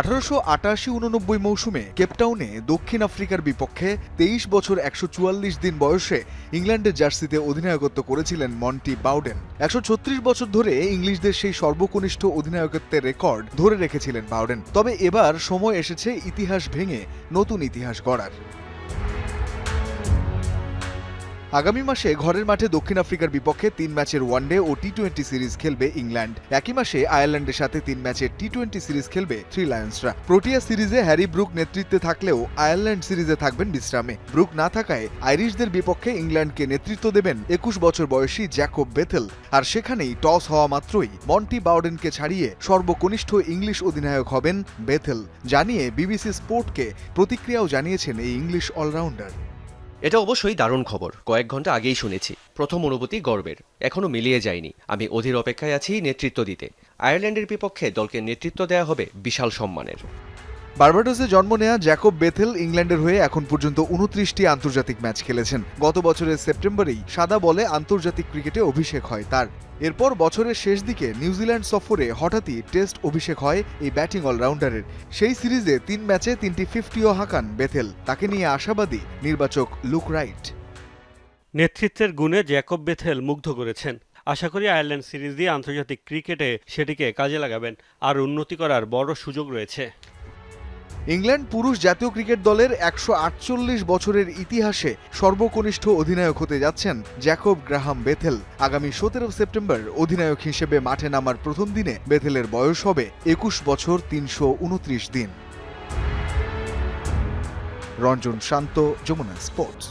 আঠারোশো আটাশি উননব্বই মৌসুমে কেপটাউনে দক্ষিণ আফ্রিকার বিপক্ষে তেইশ বছর একশো চুয়াল্লিশ দিন বয়সে ইংল্যান্ডের জার্সিতে অধিনায়কত্ব করেছিলেন মন্টি বাউডেন। একশো ছত্রিশ বছর ধরে ইংলিশদের সেই সর্বকনিষ্ঠ অধিনায়কত্বের রেকর্ড ধরে রেখেছিলেন বাউডেন। তবে এবার সময় এসেছে ইতিহাস ভেঙে নতুন ইতিহাস গড়ার। আগামী মাসে ঘরের মাঠে দক্ষিণ আফ্রিকার বিপক্ষে তিন ম্যাচের ওয়ানডে ও টি টোয়েন্টি সিরিজ খেলবে ইংল্যান্ড। একই মাসে আয়ারল্যান্ডের সাথে তিন ম্যাচের টি টোয়েন্টি সিরিজ খেলবে থ্রি লায়ন্সরা। প্রোটিয়া সিরিজে হ্যারি ব্রুক নেতৃত্বে থাকলেও আয়ারল্যান্ড সিরিজে থাকবেন বিশ্রামে। ব্রুক না থাকায় আইরিশদের বিপক্ষে ইংল্যান্ডকে নেতৃত্ব দেবেন একুশ বছর বয়সী জ্যাকব বেথেল। আর সেখানেই টস হওয়া মাত্রই মন্টি বাউডেনকে ছাড়িয়ে সর্বকনিষ্ঠ ইংলিশ অধিনায়ক হবেন বেথেল। জানিয়ে বিবিসি স্পোর্টকে প্রতিক্রিয়াও জানিয়েছেন এই ইংলিশ অলরাউন্ডার। এটা অবশ্যই দারুণ খবর। কয়েক ঘণ্টা আগেই শুনেছি। প্রথম অনুভূতি গর্বের। এখনও মিলিয়ে যায়নি। আমি অধীর অপেক্ষায় আছি নেতৃত্ব দিতে। আয়ারল্যান্ডের বিপক্ষে দলকে নেতৃত্ব দেওয়া হবে বিশাল সম্মানের। বার্বাডোসে জন্ম নেয়া জ্যাকব বেথেল ইংল্যান্ডের হয়ে এখন পর্যন্ত উনত্রিশটি আন্তর্জাতিক ম্যাচ খেলেছেন। গত বছরের সেপ্টেম্বরেই সাদা বলে আন্তর্জাতিক ক্রিকেটে অভিষেক হয় তার। এরপর বছরের শেষ দিকে নিউজিল্যান্ড সফরে হঠাৎই টেস্ট অভিষেক হয় এই ব্যাটিং অলরাউন্ডারের। সেই সিরিজে তিন ম্যাচে তিনটি ফিফটিও হাঁকান বেথেল। তাকে নিয়ে আশাবাদী নির্বাচক লুক রাইট। নেতৃত্বের গুণে জ্যাকব বেথেল মুগ্ধ করেছেন। আশা করি আয়ারল্যান্ড সিরিজ দিয়ে আন্তর্জাতিক ক্রিকেটে সেটিকে কাজে লাগাবেন। আর উন্নতি করার বড় সুযোগ রয়েছে। ইংল্যান্ড পুরুষ জাতীয় ক্রিকেট দলের একশো আটচল্লিশ বছরের ইতিহাসে সর্বকনিষ্ঠ অধিনায়ক হতে যাচ্ছেন জ্যাকব গ্রাহাম বেথেল। আগামী সতেরো সেপ্টেম্বর অধিনায়ক হিসেবে মাঠে নামার প্রথম দিনে বেথেলের বয়স হবে একুশ বছর তিনশো উনত্রিশ দিন। রঞ্জন শান্ত, যমুনা স্পোর্টস।